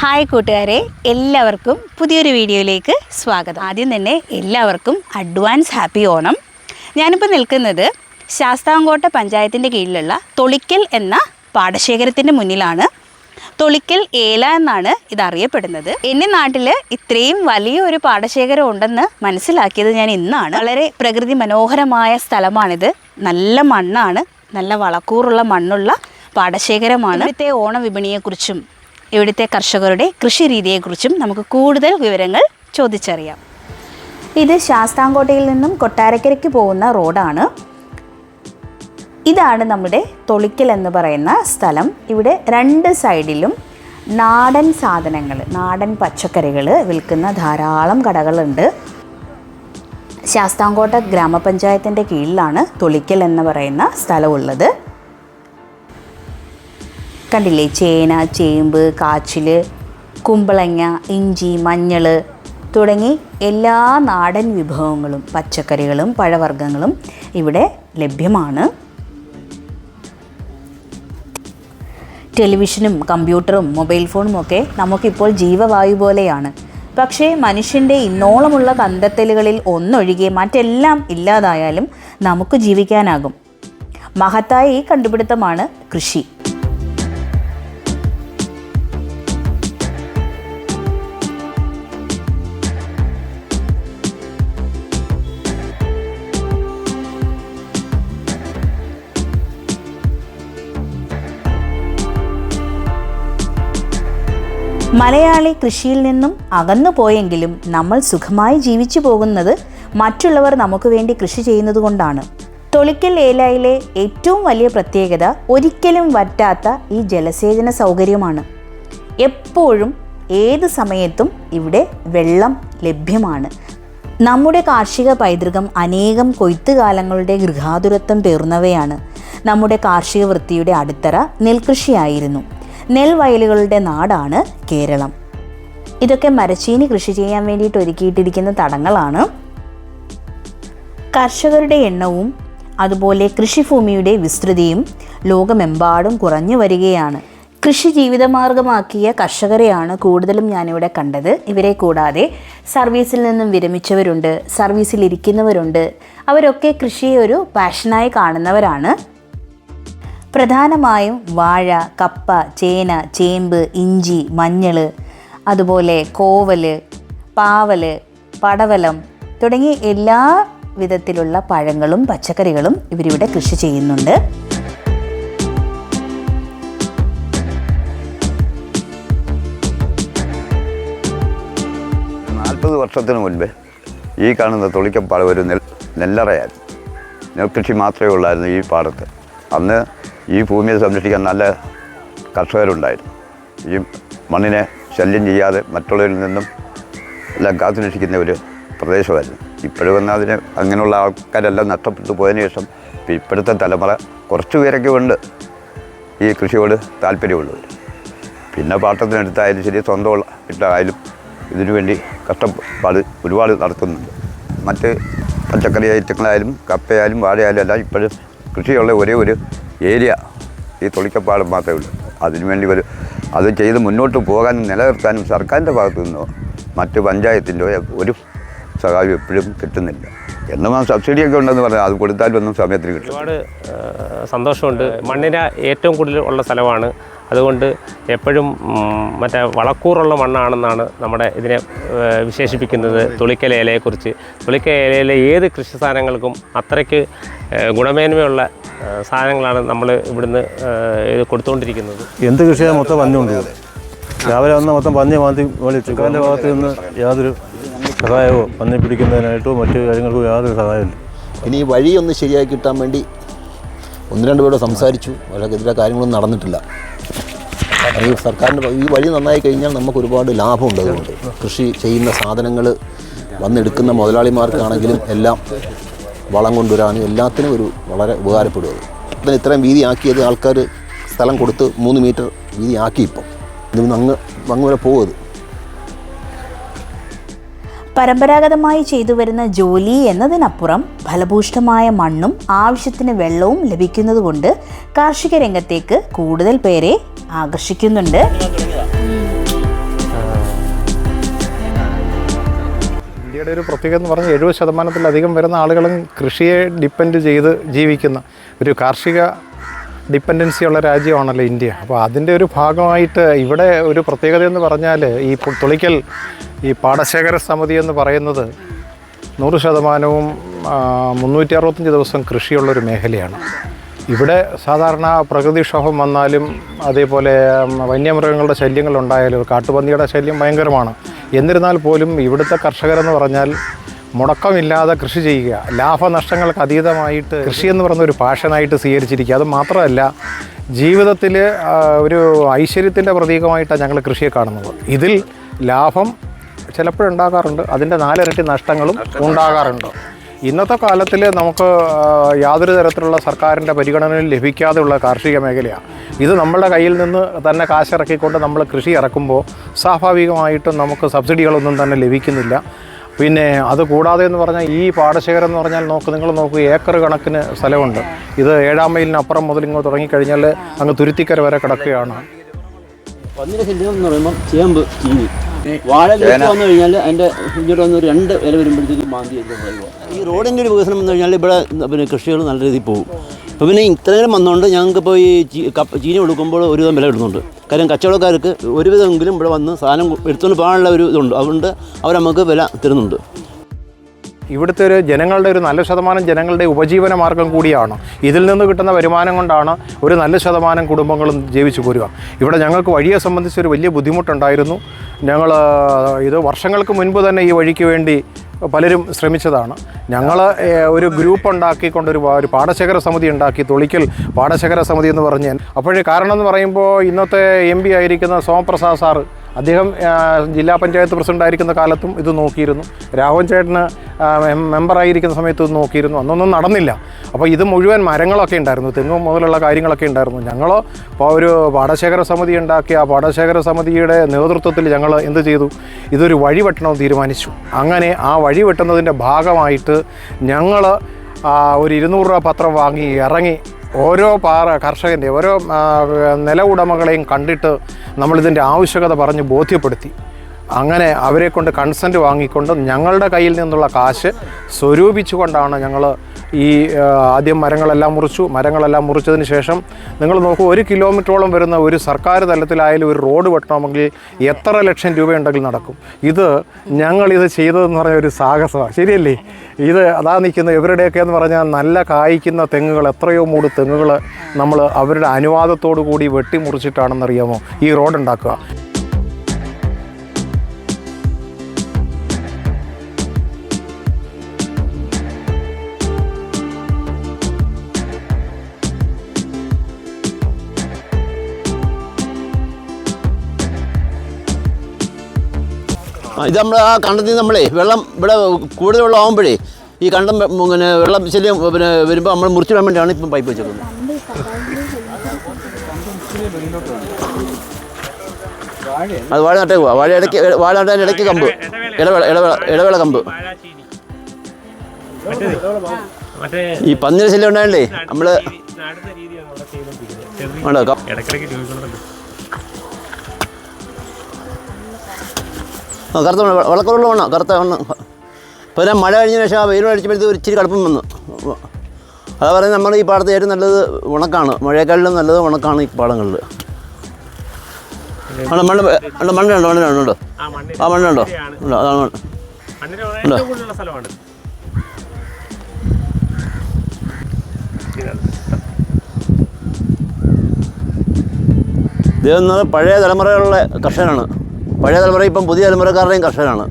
Hi കൂട്ടുകാരെ എല്ലാവർക്കും പുതിയൊരു വീഡിയോയിലേക്ക് സ്വാഗതം. ആദ്യം തന്നെ എല്ലാവർക്കും അഡ്വാൻസ് ഹാപ്പി ഓണം. ഞാനിപ്പോൾ നിൽക്കുന്നത് ശാസ്താംകോട്ട പഞ്ചായത്തിന്റെ കീഴിലുള്ള തൊളിക്കൽ എന്ന പാടശേഖരത്തിന്റെ മുന്നിലാണ്. തൊളിക്കൽ ഏല എന്നാണ് ഇതറിയപ്പെടുന്നത്. എന്റെ നാട്ടിൽ ഇത്രയും വലിയൊരു പാടശേഖരം ഉണ്ടെന്ന് മനസ്സിലാക്കിയത് ഞാൻ ഇന്നാണ്. വളരെ പ്രകൃതി മനോഹരമായ സ്ഥലമാണിത്. നല്ല മണ്ണാണ്. നല്ല വളക്കൂറുള്ള മണ്ണുള്ള പാടശേഖരമാണ്. ഇവിടുത്തെ ഓണവിപണിയെക്കുറിച്ചും ഇവിടുത്തെ കർഷകരുടെ കൃഷി രീതിയെക്കുറിച്ചും നമുക്ക് കൂടുതൽ വിവരങ്ങൾ ചോദിച്ചറിയാം. ഇത് ശാസ്താംകോട്ടയിൽ നിന്നും കൊട്ടാരക്കരയ്ക്ക് പോകുന്ന റോഡാണ്. ഇതാണ് നമ്മുടെ തൊളിക്കൽ എന്ന് പറയുന്ന സ്ഥലം. ഇവിടെ രണ്ട് സൈഡിലും നാടൻ സാധനങ്ങൾ നാടൻ പച്ചക്കറികൾ വിൽക്കുന്ന ധാരാളം കടകളുണ്ട്. ശാസ്താംകോട്ട ഗ്രാമപഞ്ചായത്തിന്റെ കീഴിലാണ് തൊളിക്കൽ എന്ന് പറയുന്ന സ്ഥലമുള്ളത്. കണ്ടില്ലേ? ചേന ചേമ്പ് കാച്ചിൽ കുമ്പളങ്ങ ഇഞ്ചി മഞ്ഞൾ തുടങ്ങി എല്ലാ നാടൻ വിഭവങ്ങളും പച്ചക്കറികളും പഴവർഗങ്ങളും ഇവിടെ ലഭ്യമാണ്. ടെലിവിഷനും കമ്പ്യൂട്ടറും മൊബൈൽ ഫോണും ഒക്കെ നമുക്കിപ്പോൾ ജീവവായു പോലെയാണ്. പക്ഷേ മനുഷ്യന്റെ ഇന്നോളമുള്ള കണ്ടെത്തലുകളിൽ ഒന്നൊഴികെ മറ്റെല്ലാം ഇല്ലാതായാലും നമുക്ക് ജീവിക്കാനാകും. മഹത്തായ ഈ കണ്ടുപിടുത്തമാണ് കൃഷി. മലയാളി കൃഷിയിൽ നിന്നും അകന്നു പോയെങ്കിലും നമ്മൾ സുഖമായി ജീവിച്ചു പോകുന്നത് മറ്റുള്ളവർ നമുക്ക് വേണ്ടി കൃഷി ചെയ്യുന്നത് കൊണ്ടാണ്. തൊളിക്കൽ ഏലായിലെ ഏറ്റവും വലിയ പ്രത്യേകത ഒരിക്കലും വറ്റാത്ത ഈ ജലസേചന സൗകര്യമാണ്. എപ്പോഴും ഏത് സമയത്തും ഇവിടെ വെള്ളം ലഭ്യമാണ്. നമ്മുടെ കാർഷിക പൈതൃകം അനേകം കൊയ്ത്തുകാലങ്ങളുടെ ഗൃഹാതുരത്വം പേർന്നവയാണ് നമ്മുടെ കാർഷിക വൃത്തിയുടെ അടിത്തറ നെൽകൃഷിയായിരുന്നു. നെൽവയലുകളുടെ നാടാണ് കേരളം. ഇതൊക്കെ മരച്ചീനി കൃഷി ചെയ്യാൻ വേണ്ടിയിട്ട് ഒരുക്കിയിട്ടിരിക്കുന്ന തടങ്ങളാണ്. കർഷകരുടെ എണ്ണവും അതുപോലെ കൃഷിഭൂമിയുടെ വിസ്തൃതിയും ലോകമെമ്പാടും കുറഞ്ഞു വരികയാണ്. കൃഷി ജീവിതമാർഗമാക്കിയ കർഷകരെയാണ് കൂടുതലും ഞാനിവിടെ കണ്ടത്. ഇവരെ കൂടാതെ സർവീസിൽ നിന്നും വിരമിച്ചവരുണ്ട് സർവീസിൽ ഇരിക്കുന്നവരുണ്ട്. അവരൊക്കെ കൃഷിയെ ഒരു പാഷനായി കാണുന്നവരാണ്. പ്രധാനമായും വാഴ കപ്പ ചേന ചേമ്പ് ഇഞ്ചി മഞ്ഞൾ അതുപോലെ കോവൽ പാവൽ പടവലം തുടങ്ങി എല്ലാ വിധത്തിലുള്ള പഴങ്ങളും പച്ചക്കറികളും ഇവരിവിടെ കൃഷി ചെയ്യുന്നുണ്ട്. നാൽപ്പത് വർഷത്തിന് മുൻപ് ഈ കാണുന്ന തുളിക്കപ്പാട് ഒരു നെൽ നെല്ലറയായിരുന്നു. നെൽകൃഷി മാത്രമേ ഉള്ളായിരുന്നു ഈ പാടത്ത്. അന്ന് ഈ ഭൂമിയെ സംരക്ഷിക്കാൻ നല്ല കർഷകരുണ്ടായിരുന്നു. ഈ മണ്ണിനെ ശല്യം ചെയ്യാതെ മറ്റുള്ളവരിൽ നിന്നും എല്ലാം കാത്തു രക്ഷിക്കുന്ന ഒരു പ്രദേശമായിരുന്നു. ഇപ്പോഴും വന്നാൽ അതിന് അങ്ങനെയുള്ള ആൾക്കാരെല്ലാം നഷ്ടപ്പെട്ടു പോയതിന് ശേഷം ഇപ്പം ഇപ്പോഴത്തെ തലമുറ കുറച്ച് പേരൊക്കെ ഉണ്ട് ഈ കൃഷിയോട് താല്പര്യമുള്ളവർ. പിന്നെ പാട്ടത്തിനെടുത്തായാലും ശരി സ്വന്തമുള്ള ഇട്ടായാലും ഇതിനു വേണ്ടി കഷ്ടപ്പാട് ഒരുപാട് നടത്തുന്നുണ്ട്. മറ്റ് പച്ചക്കറി ഐറ്റങ്ങളായാലും കപ്പയായാലും വാഴയായാലും എല്ലാം ഇപ്പോഴും കൃഷിയുള്ള ഒരേ ഒരു ഏരിയ. ഈ തൊളിക്കപ്പാടം മാത്രമേ ഉള്ളൂ. അതിനുവേണ്ടി ഒരു അത് ചെയ്ത് മുന്നോട്ട് പോകാനും നിലനിർത്താനും സർക്കാരിന്റെ ഭാഗത്തു നിന്നോ മറ്റ് പഞ്ചായത്തിന്റെയോ ഒരു സഹായം എപ്പോഴും കിട്ടുന്നില്ല. എന്നും ആ സബ്സിഡിയൊക്കെ ഉണ്ടെന്ന് പറഞ്ഞാൽ അത് കൊടുത്താലും ഒന്നും സമയത്തിന് കിട്ടും. ഒരുപാട് സന്തോഷമുണ്ട്. മണ്ണിന് ഏറ്റവും കൂടുതൽ ഉള്ള സ്ഥലമാണ്. അതുകൊണ്ട് എപ്പോഴും മറ്റേ വളക്കൂറുള്ള മണ്ണാണെന്നാണ് നമ്മുടെ ഇതിനെ വിശേഷിപ്പിക്കുന്നത് തുളിക്കല ഇലയെക്കുറിച്ച്. തുളിക്കല ഇലയിലെ ഏത് കൃഷി സാധനങ്ങൾക്കും അത്രയ്ക്ക് ഗുണമേന്മയുള്ള സാധനങ്ങളാണ് നമ്മൾ ഇവിടുന്ന് കൊടുത്തുകൊണ്ടിരിക്കുന്നത് എന്ത് കൃഷിയാണ് മൊത്തം പന്നിയുണ്ട് ഇവിടെ. രാവിലെ വന്ന മൊത്തം പന്നി മാന്തി വേണ്ടി എന്റെ ഭാഗത്ത് നിന്ന് യാതൊരു സഹായമോ പന്നി പിടിക്കുന്നതിനായിട്ടോ മറ്റു കാര്യങ്ങൾക്കോ യാതൊരു സഹായമില്ല ഇനി ഈ വഴി ഒന്ന് ശരിയാക്കി കിട്ടാൻ വേണ്ടി ഒന്ന് രണ്ട് പേരോട് സംസാരിച്ചു. പക്ഷേ ഇതിലെ കാര്യങ്ങളൊന്നും നടന്നിട്ടില്ല. ഈ സർക്കാരിന്റെ ഈ വഴി നന്നായി കഴിഞ്ഞാൽ നമുക്ക് ഒരുപാട് ലാഭമുണ്ട് അതുകൊണ്ട്. കൃഷി ചെയ്യുന്ന സാധനങ്ങൾ വന്നെടുക്കുന്ന മുതലാളിമാർക്കാണെങ്കിലും എല്ലാം വളം കൊണ്ടുവരാനും എല്ലാത്തിനും ഒരു വളരെ ഉപകാരപ്പെടും അത് ഇത്രയും വീതി ആക്കിയത് ആൾക്കാർ സ്ഥലം കൊടുത്ത് മൂന്ന് മീറ്റർ വീതി ആക്കി ഇപ്പം ഇതൊന്നും അങ്ങ് അങ്ങ് വരെ പോകുന്നത് പരമ്പരാഗതമായി ചെയ്തു വരുന്ന ജോലി എന്നതിനപ്പുറം ഫലഭൂഷ്ടമായ മണ്ണും ആവശ്യത്തിന് വെള്ളവും ലഭിക്കുന്നതുകൊണ്ട് കാർഷിക രംഗത്തേക്ക് കൂടുതൽ പേരെ ആകർഷിക്കുന്നുണ്ട്. ഇന്ത്യയുടെ ഒരു പ്രത്യേകത എന്ന് പറഞ്ഞാൽ എഴുപത് ശതമാനത്തിലധികം വരുന്ന ആളുകളും കൃഷിയെ ഡിപ്പെൻഡ് ചെയ്ത് ജീവിക്കുന്ന ഒരു കാർഷിക ഡിപ്പെൻഡൻസി ഉള്ള രാജ്യമാണല്ലോ ഇന്ത്യ. അപ്പോൾ അതിന്റെ ഒരു ഭാഗമായിട്ട് ഇവിടെ ഒരു പ്രത്യേകത എന്ന് പറഞ്ഞാൽ ഈ തുളിക്കൽ ഈ പാടശേഖര സമിതി എന്ന് പറയുന്നത് നൂറ് ശതമാനവും മുന്നൂറ്റി അറുപത്തഞ്ച് ദിവസം കൃഷിയുള്ളൊരു മേഖലയാണ്. ഇവിടെ സാധാരണ പ്രകൃതിക്ഷോഭം വന്നാലും അതേപോലെ വന്യമൃഗങ്ങളുടെ ശല്യങ്ങളുണ്ടായാലും കാട്ടുപന്നിയുടെ ശല്യം ഭയങ്കരമാണ്. എന്നിരുന്നാൽ പോലും ഇവിടുത്തെ കർഷകരെന്ന് പറഞ്ഞാൽ മുടക്കമില്ലാതെ കൃഷി ചെയ്യുക. ലാഭനഷ്ടങ്ങൾക്ക് അതീതമായിട്ട് കൃഷി എന്ന് പറയുന്ന ഒരു പാഷനായിട്ട് സ്വീകരിച്ചിരിക്കുക. അത് മാത്രമല്ല ജീവിതത്തിൽ ഒരു ഐശ്വര്യത്തിന്റെ പ്രതീകമായിട്ടാണ് ഞങ്ങൾ കൃഷിയെ കാണുന്നത്. ഇതിൽ ലാഭം ചിലപ്പോഴുണ്ടാകാറുണ്ട് അതിന്റെ നാലിരട്ടി നഷ്ടങ്ങളും ഉണ്ടാകാറുണ്ട്. ഇന്നത്തെ കാലത്തിൽ നമുക്ക് യാതൊരു തരത്തിലുള്ള സർക്കാരിന്റെ പരിഗണനയും ലഭിക്കാതെയുള്ള കാർഷിക മേഖലയാണ് ഇത് നമ്മളുടെ കയ്യിൽ നിന്ന് തന്നെ കാശിറക്കിക്കൊണ്ട് നമ്മൾ കൃഷി ഇറക്കുമ്പോൾ സ്വാഭാവികമായിട്ടും നമുക്ക് സബ്സിഡികളൊന്നും തന്നെ ലഭിക്കുന്നില്ല. പിന്നെ അത് കൂടാതെ എന്ന് പറഞ്ഞാൽ ഈ പാടശേഖരം എന്ന് പറഞ്ഞാൽ നോക്ക് നിങ്ങൾ നോക്കൂ ഏക്കർ കണക്കിന് സ്ഥലമുണ്ട്. ഇത് ഏഴാം മൈലിനപ്പുറം മുതൽ ഇങ്ങോട്ട് തുടങ്ങിക്കഴിഞ്ഞാൽ അങ്ങ് തുരുത്തിക്കര വരെ കിടക്കുകയാണ്. ശല്യം എന്ന് പറയുമ്പോൾ ചേമ്പ് ചീനി. വാഴ വന്നു കഴിഞ്ഞാൽ അതിന്റെ ഇങ്ങോട്ട് വന്ന് രണ്ട് വില വരുമ്പോഴത്തേക്കും മാന്തി ഈ റോഡിന്റെ ഒരു വികസനം വന്നു കഴിഞ്ഞാൽ ഇവിടെ പിന്നെ കൃഷികൾ നല്ല രീതിയിൽ പോകും. അപ്പോൾ പിന്നെ ഇത്രയും വന്നുകൊണ്ട് ഞങ്ങൾക്ക് ഇപ്പോൾ ഈ ചീനി കൊടുക്കുമ്പോൾ ഒരുവിധം വില ഇടുന്നുണ്ട് കാര്യം കച്ചവടക്കാർക്ക് ഒരുവിധമെങ്കിലും ഇവിടെ വന്ന് സാധനം എടുത്തുകൊണ്ട് പോകാനുള്ള ഒരു ഇതുണ്ട്. അതുകൊണ്ട് അവർ നമുക്ക് വില തരുന്നുണ്ട്. ഇവിടുത്തെ ഒരു ജനങ്ങളുടെ ഒരു നല്ല ശതമാനം ജനങ്ങളുടെ ഉപജീവന മാർഗം കൂടിയാണ്. ഇതിൽ നിന്ന് കിട്ടുന്ന വരുമാനം കൊണ്ടാണ് ഒരു നല്ല ശതമാനം കുടുംബങ്ങളും ജീവിച്ചു പോരുക. ഇവിടെ ഞങ്ങൾക്ക് വഴിയെ സംബന്ധിച്ച് ഒരു വലിയ ബുദ്ധിമുട്ടുണ്ടായിരുന്നു. ഞങ്ങൾ ഇത് വർഷങ്ങൾക്ക് മുൻപ് തന്നെ ഈ വഴിക്ക് വേണ്ടി പലരും ശ്രമിച്ചതാണ്. ഞങ്ങൾ ഒരു ഗ്രൂപ്പ് ഉണ്ടാക്കിക്കൊണ്ട് ഒരു ഒരു പാടശേഖര സമിതി ഉണ്ടാക്കി തൊളിക്കൽ പാടശേഖര സമിതി എന്ന് പറഞ്ഞ്. അപ്പോഴേ കാരണം എന്ന് പറയുമ്പോൾ ഇന്നത്തെ എം പി ആയിരിക്കുന്ന സോമപ്രസാദ് സാറ് അദ്ദേഹം ജില്ലാ പഞ്ചായത്ത് പ്രസിഡന്റ് ആയിരിക്കുന്ന കാലത്തും ഇത് നോക്കിയിരുന്നു. രാഘവൻ ചേട്ടന് മെമ്പറായിരിക്കുന്ന സമയത്ത് ഇത് നോക്കിയിരുന്നു. അന്നൊന്നും നടന്നില്ല. അപ്പോൾ ഇത് മുഴുവൻ മരങ്ങളൊക്കെ ഉണ്ടായിരുന്നു. തെങ്ങ് മുതലുള്ള കാര്യങ്ങളൊക്കെ ഉണ്ടായിരുന്നു. ഞങ്ങൾ ഇപ്പോൾ ഒരു പാടശേഖര സമിതി ഉണ്ടാക്കി ആ പാടശേഖര സമിതിയുടെ നേതൃത്വത്തിൽ ഞങ്ങൾ എന്ത് ചെയ്തു? ഇതൊരു വഴി വെട്ടണമെന്ന് തീരുമാനിച്ചു. അങ്ങനെ ആ വഴി വെട്ടുന്നതിന്റെ ഭാഗമായിട്ട് ഞങ്ങൾ ഒരു ഇരുന്നൂറ് രൂപ പത്രം വാങ്ങി ഇറങ്ങി ഓരോ പാറ കർഷകന്റെ ഓരോ നില ഉടമകളെയും കണ്ടിട്ട് നമ്മളിതിന്റെ ആവശ്യകത പറഞ്ഞ് ബോധ്യപ്പെടുത്തി. അങ്ങനെ അവരെ കൊണ്ട് കൺസെന്റ് വാങ്ങിക്കൊണ്ട് ഞങ്ങളുടെ കയ്യിൽ നിന്നുള്ള കാശ് സ്വരൂപിച്ചുകൊണ്ടാണ് ഞങ്ങൾ ഈ ആദ്യം മരങ്ങളെല്ലാം മുറിച്ചു. മരങ്ങളെല്ലാം മുറിച്ചതിന് ശേഷം നിങ്ങൾ നോക്കൂ ഒരു കിലോമീറ്ററോളം വരുന്ന ഒരു സർക്കാർ തലത്തിലായാലും ഒരു റോഡ് വെട്ടണമെങ്കിൽ എത്ര ലക്ഷം രൂപയുണ്ടെങ്കിൽ നടക്കും. ഇത് ഞങ്ങളിത് ചെയ്തതെന്ന് പറഞ്ഞ ഒരു സാഹസമാണ് ശരിയല്ലേ? ഇത് അതാ നിൽക്കുന്ന ഇവരുടെയൊക്കെ എന്ന് പറഞ്ഞാൽ നല്ല കായ്ക്കുന്ന തെങ്ങുകൾ എത്രയോ മൂട് തെങ്ങുകൾ നമ്മൾ അവരുടെ അനുവാദത്തോടു കൂടി വെട്ടിമുറിച്ചിട്ടാണെന്നറിയാമോ? ഈ റോഡ് ഉണ്ടാക്കുക. ഇത് നമ്മൾ ആ കണ്ടത്തിൽ നമ്മളേ വെള്ളം ഇവിടെ കൂടുതൽ വെള്ളം ആകുമ്പോഴേ ഈ കണ്ടം പിന്നെ വെള്ളം ശല്യം പിന്നെ വരുമ്പോൾ നമ്മൾ മുറിച്ചിടാൻ വേണ്ടിയാണ് ഇപ്പം പൈപ്പ് വെച്ചേക്കുന്നത്. അത് വാഴ നട്ടേ പോവാ വാഴ ഇടയ്ക്ക് വാഴ നട്ടാൻ ഇടയ്ക്ക് കമ്പ്. ഇടവേള ഇടവേള ഇടവേള കമ്പ്. ഈ പന്നിയുടെ ശല്യം ഉണ്ടായല്ലേ നമ്മൾ നടുന്ന കറുത്ത മണ്ണ് വളക്കുള്ള മണ്ണ കറുത്ത മണ്ണ്. ഇപ്പോൾ ഞാൻ മഴ കഴിഞ്ഞ ശേഷം ആ വെയിൽ അടിച്ചപ്പോഴത്തേക്ക് ഇച്ചിരി കടുപ്പം വന്നു. അതാ പറയുന്നത് നമ്മൾ ഈ പാടത്ത് ഏറ്റവും നല്ലത് ഉണക്കാണ്. മഴയെക്കാളിലും നല്ലത് ഉണക്കാണ് ഈ പാടങ്ങളിൽ. അവിടെ മണ്ണ് ഉണ്ട് മണ്ണുണ്ടോ മണ്ണിനുണ്ടോ ആ മണ്ണുണ്ടോ ഉണ്ടോ? അതാണ് മണ്ണ്. ഉണ്ടോ? ഇദ്ദേഹം എന്ന് പഴയ തലമുറകളിലെ കർഷകനാണ് പഴയ തലമുറ ഇപ്പം പുതിയ തലമുറക്കാരുടെയും കർഷകരാണ്.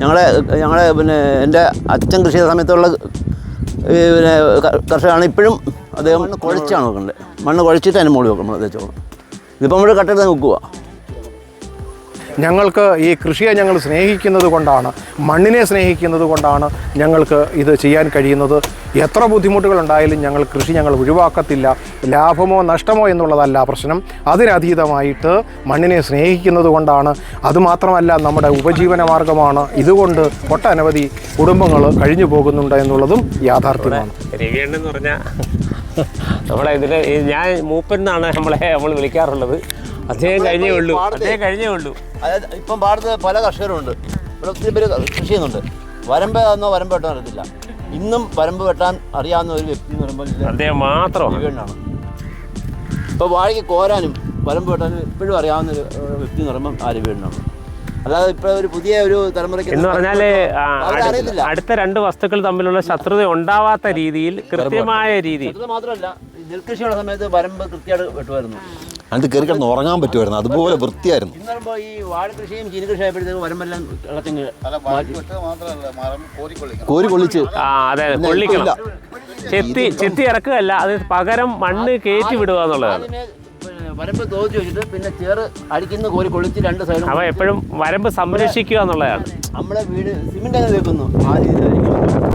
ഞങ്ങളെ ഞങ്ങളെ പിന്നെ എന്റെ അച്ഛൻ കൃഷി ചെയ്ത സമയത്തുള്ള പിന്നെ കർഷകരാണ്. ഇപ്പോഴും അദ്ദേഹം കുഴച്ചാണ് നോക്കേണ്ടത് മണ്ണ് കുഴച്ചിട്ട് അതിന് മുകളിൽ വെക്കണം തേച്ചോളം ഇതിപ്പോൾ നമ്മൾ കട്ടെടുത്ത് വെക്കുക. ഞങ്ങൾക്ക് ഈ കൃഷിയെ ഞങ്ങൾ സ്നേഹിക്കുന്നത് കൊണ്ടാണ് മണ്ണിനെ സ്നേഹിക്കുന്നത് കൊണ്ടാണ് ഞങ്ങൾക്ക് ഇത് ചെയ്യാൻ കഴിയുന്നത്. എത്ര ബുദ്ധിമുട്ടുകളുണ്ടായാലും ഞങ്ങൾ കൃഷി ഞങ്ങൾ ഒഴിവാക്കത്തില്ല. ലാഭമോ നഷ്ടമോ എന്നുള്ളതല്ല പ്രശ്നം. അതിനതീതമായിട്ട് മണ്ണിനെ സ്നേഹിക്കുന്നത് കൊണ്ടാണ്. അതുമാത്രമല്ല നമ്മുടെ ഉപജീവന മാർഗമാണ്. ഇതുകൊണ്ട് ഒട്ടനവധി കുടുംബങ്ങൾ കഴിഞ്ഞു പോകുന്നുണ്ട് എന്നുള്ളതും യാഥാർത്ഥ്യമാണ്. നമ്മളെ ഇതിൽ ഞാൻ മൂപ്പൻ എന്നാണ് നമ്മളെ നമ്മൾ വിളിക്കാറുള്ളത്. അദ്ദേഹം കഴിഞ്ഞേ ഉള്ളൂ. അദ്ദേഹം കഴിഞ്ഞേ ഉള്ളൂ. അതായത് ഇപ്പം പാടത്ത് പല കർഷകരുണ്ട്. ഇവിടെ ഒത്തിരി പേര് കൃഷി ചെയ്യുന്നുണ്ട്. വരമ്പ് എന്നോ വരമ്പ് വെട്ടാൻ അറിയത്തില്ല. ഇന്നും വരമ്പ് വെട്ടാൻ അറിയാവുന്ന ഒരു വ്യക്തി എന്ന് പറയുമ്പോൾ അദ്ദേഹം മാത്രമാണ്. രവിയണ്ണാണ് ഇപ്പോൾ വാഴയ്ക്ക് കോരാനും വരമ്പ് വെട്ടാനും ഇപ്പോഴും അറിയാവുന്ന ഒരു വ്യക്തി എന്ന് പറയുമ്പോൾ ആര് വീടിനാണ് അല്ലാതെ ഇപ്പോൾ ഒരു പുതിയ ഒരു തലമുറയ്ക്ക് എന്ന് പറഞ്ഞാൽ അടുത്ത രണ്ട് വസ്തുക്കൾ തമ്മിലുള്ള ശത്രുത ഉണ്ടാവാത്ത രീതിയിൽ കൃത്യമായ രീതി. മാത്രമല്ല നെൽകൃഷിയുള്ള സമയത്ത് വരമ്പ് കൃത്യമായിട്ട് വെട്ടുമായിരുന്നു. അതിനകത്ത് കയറി കിടന്ന് ഉറങ്ങാൻ പറ്റുമായിരുന്നു. അതുപോലെ വൃത്തിയായിരുന്നു. ഈ ആയപ്പോഴത്തേക്ക് വരമ്പെല്ലാം ഇളച്ചങ്ങ് കോരി കൊള്ളിച്ച്. ആ അതെ കൊള്ളിക്കണം. ചെത്തി ചെത്തി ഇറക്കുകയല്ല അത് പകരം മണ്ണ് കയറ്റി വിടുക എന്നുള്ളതാണ്. വരമ്പ് തോച്ചു വെച്ചിട്ട് പിന്നെ ചേറ് അടിക്കുന്ന കോരി കൊളിച്ച് രണ്ട് സൈഡും അവ എപ്പോഴും വരമ്പ് സംരക്ഷിക്കുക എന്നുള്ളതാണ്. നമ്മളെ വീട് സിമെന്റ് അങ്ങനെ വെക്കുന്നു. ആ രീതിയിലായിരിക്കും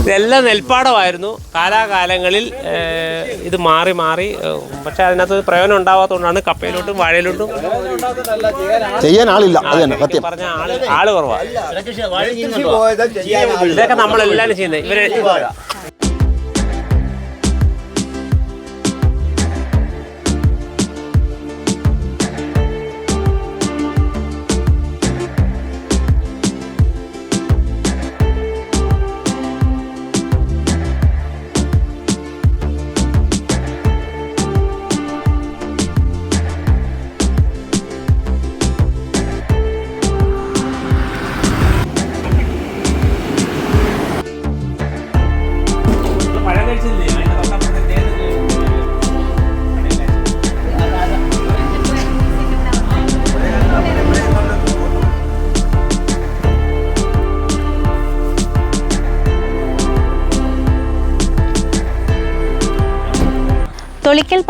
ഇതെല്ലാം നെൽപ്പാടമായിരുന്നു. കാലാകാലങ്ങളിൽ ഇത് മാറി മാറി പക്ഷെ അതിനകത്ത് പ്രയോജനം ഉണ്ടാവാത്തതുകൊണ്ടാണ് കപ്പയിലോട്ടും വാഴയിലോട്ടും ചെയ്യാൻ ആളില്ല. അത് സത്യം. പറഞ്ഞ ആൾ ആൾ കുറവാണ് ഇതൊക്കെ നമ്മളെല്ലാം ചെയ്യുന്നത്. ഇവർ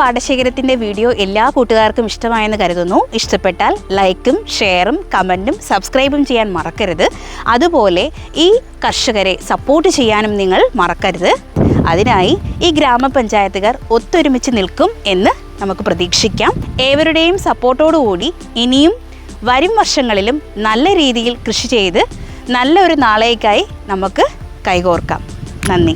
പാടശേഖരത്തിന്റെ വീഡിയോ എല്ലാ കൂട്ടുകാർക്കും ഇഷ്ടമായെന്ന് കരുതുന്നു. ഇഷ്ടപ്പെട്ടാൽ ലൈക്കും ഷെയറും കമന്റും സബ്സ്ക്രൈബും ചെയ്യാൻ മറക്കരുത്. അതുപോലെ ഈ കർഷകരെ സപ്പോർട്ട് ചെയ്യാനും നിങ്ങൾ മറക്കരുത്. അതിനായി ഈ ഗ്രാമപഞ്ചായത്തുകാർ ഒത്തൊരുമിച്ച് നിൽക്കും എന്ന് നമുക്ക് പ്രതീക്ഷിക്കാം. ഏവരുടെയും സപ്പോർട്ടോടുകൂടി ഇനിയും വരും വർഷങ്ങളിലും നല്ല രീതിയിൽ കൃഷി ചെയ്ത് നല്ലൊരു നാളേക്കായി നമുക്ക് കൈകോർക്കാം. നന്ദി.